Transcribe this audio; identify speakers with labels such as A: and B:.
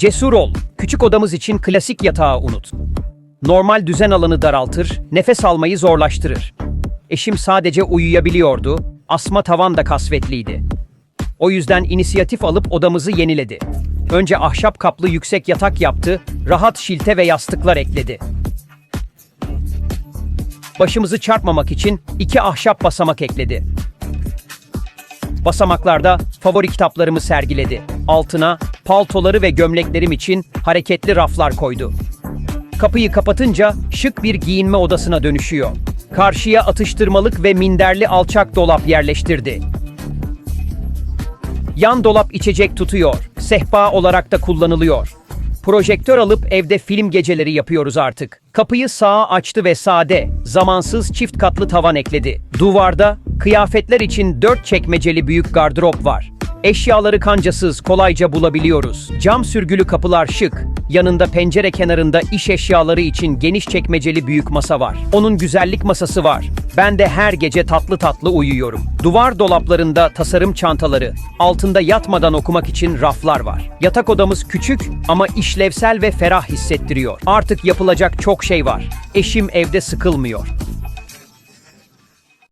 A: Cesur ol. Küçük odamız için klasik yatağı unut. Normal düzen alanı daraltır, nefes almayı zorlaştırır. Eşim sadece uyuyabiliyordu, asma tavan da kasvetliydi. O yüzden inisiyatif alıp odamızı yeniledi. Önce ahşap kaplı yüksek yatak yaptı, rahat şilte ve yastıklar ekledi. Başımızı çarpmamak için iki ahşap basamak ekledi. Basamaklarda favori kitaplarımı sergiledi. Altına paltoları ve gömleklerim için hareketli raflar koydu. Kapıyı kapatınca şık bir giyinme odasına dönüşüyor. Karşıya atıştırmalık ve minderli alçak dolap yerleştirdi. Yan dolap içecek tutuyor. Sehpa olarak da kullanılıyor. Projektör alıp evde film geceleri yapıyoruz artık. Kapıyı sağa açtı ve sade, zamansız çift katlı tavan ekledi. Duvarda kıyafetler için dört çekmeceli büyük gardırop var. Eşyaları kancasız kolayca bulabiliyoruz. Cam sürgülü kapılar şık. Yanında pencere kenarında iş eşyaları için geniş çekmeceli büyük masa var. Onun güzellik masası var. Ben de her gece tatlı tatlı uyuyorum. Duvar dolaplarında tasarım çantaları, altında yatmadan okumak için raflar var. Yatak odamız küçük ama işlevsel ve ferah hissettiriyor. Artık yapılacak çok şey var. Eşim evde sıkılmıyor.